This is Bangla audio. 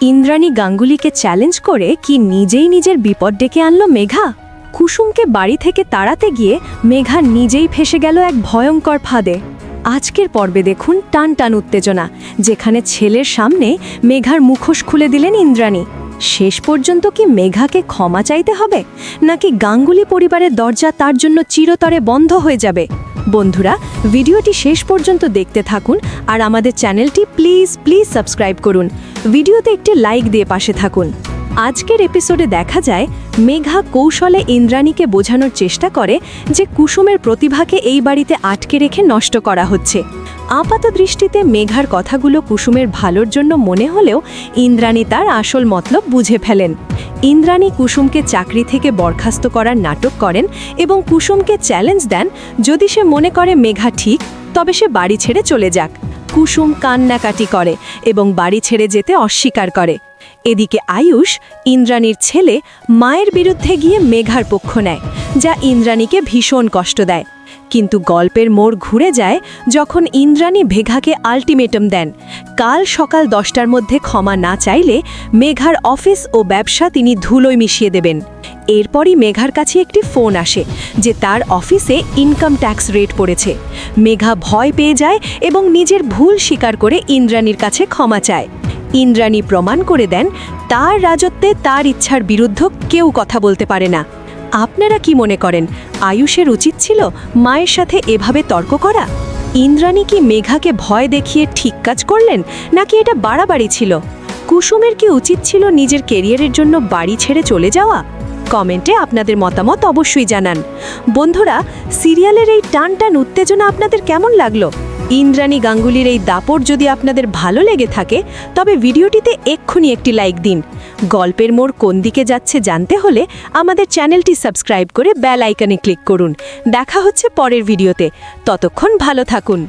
ইন্দ্রাণী গাঙ্গুলিকে চ্যালেঞ্জ করে কি নিজেই নিজের বিপদ ডেকে আনল মেঘা? কুসুমকে বাড়ি থেকে তাড়াতে গিয়ে মেঘা নিজেই ফেসে গেল এক ভয়ঙ্কর ফাঁদে। আজকের পর্বে দেখুন টান টান উত্তেজনা, যেখানে ছেলের সামনে মেঘার মুখোশ খুলে দিলেন ইন্দ্রাণী। শেষ পর্যন্ত কি মেঘাকে ক্ষমা চাইতে হবে? নাকি গাঙ্গুলি পরিবারের দরজা তার জন্য চিরতরে বন্ধ হয়ে যাবে? বন্ধুরা, ভিডিওটি শেষ পর্যন্ত দেখতে থাকুন আর আমাদের চ্যানেলটি প্লিজ প্লিজ সাবস্ক্রাইব করুন। ভিডিওতে একটি লাইক দিয়ে পাশে থাকুন। আজকের এপিসোডে দেখা যায়, মেঘা কৌশলে ইন্দ্রাণীকে বোঝানোর চেষ্টা করে যে কুসুমের প্রতিভাকে এই বাড়িতে আটকে রেখে নষ্ট করা হচ্ছে। আপাত দৃষ্টিতে মেঘার কথাগুলো কুসুমের ভালোর জন্য মনে হলেও ইন্দ্রাণী তার আসল মতলব বুঝে ফেলেন। ইন্দ্রাণী কুসুমকে চাকরি থেকে বরখাস্ত করার নাটক করেন এবং কুসুমকে চ্যালেঞ্জ দেন, যদি সে মনে করে মেঘা ঠিক, তবে সে বাড়ি ছেড়ে চলে যাক। কুসুম কান্নাকাটি করে এবং বাড়ি ছেড়ে যেতে অস্বীকার করে। এদিকে আয়ুষ, ইন্দ্রাণীর ছেলে, মায়ের বিরুদ্ধে গিয়ে মেঘার পক্ষ নেয়। যা ইন্দ্রাণীকে ভীষণ কষ্ট দেয়। কিন্তু গল্পের মোড় ঘুরে যায় যখন ইন্দ্রাণী ভেঘাকে আলটিমেটাম দেন। কাল সকাল দশটার মধ্যে ক্ষমা না চাইলে মেঘার অফিস ও ব্যবসা তিনি ধুলোয় মিশিয়ে দেবেন। এরপরই মেঘার কাছে একটি ফোন আসে যে তার অফিসে ইনকাম ট্যাক্স রেট পড়েছে। মেঘা ভয় পেয়ে যায় এবং নিজের ভুল স্বীকার করে ইন্দ্রাণীর কাছে ক্ষমা চায়। ইন্দ্রাণী প্রমাণ করে দেন, তার রাজত্বে তার ইচ্ছার বিরুদ্ধ কেউ কথা বলতে পারে না। আপনারা কি মনে করেন, আয়ুষের উচিত ছিল মায়ের সাথে এভাবে তর্ক করা? ইন্দ্রাণী কি মেঘাকে ভয় দেখিয়ে ঠিক কাজ করলেন, নাকি এটা বাড়াবাড়ি ছিল? কুসুমের কি উচিত ছিল নিজের কেরিয়ারের জন্য বাড়ি ছেড়ে চলে যাওয়া? কমেন্টে আপনাদের মতামত অবশ্যই জানান। বন্ধুরা, সিরিয়ালের এই টান টান উত্তেজনা আপনাদের কেমন লাগল? ইন্দ্রাণী গাঙ্গুলির এই দাপট যদি আপনাদের ভালো লেগে থাকে, তবে ভিডিওটিতে এক্ষুনি একটি লাইক দিন। গল্পের মোড় কোন দিকে যাচ্ছে জানতে হলে আমাদের চ্যানেলটি সাবস্ক্রাইব করে বেল আইকনে ক্লিক করুন। দেখা হচ্ছে পরের ভিডিওতে। ততক্ষণ ভালো থাকুন।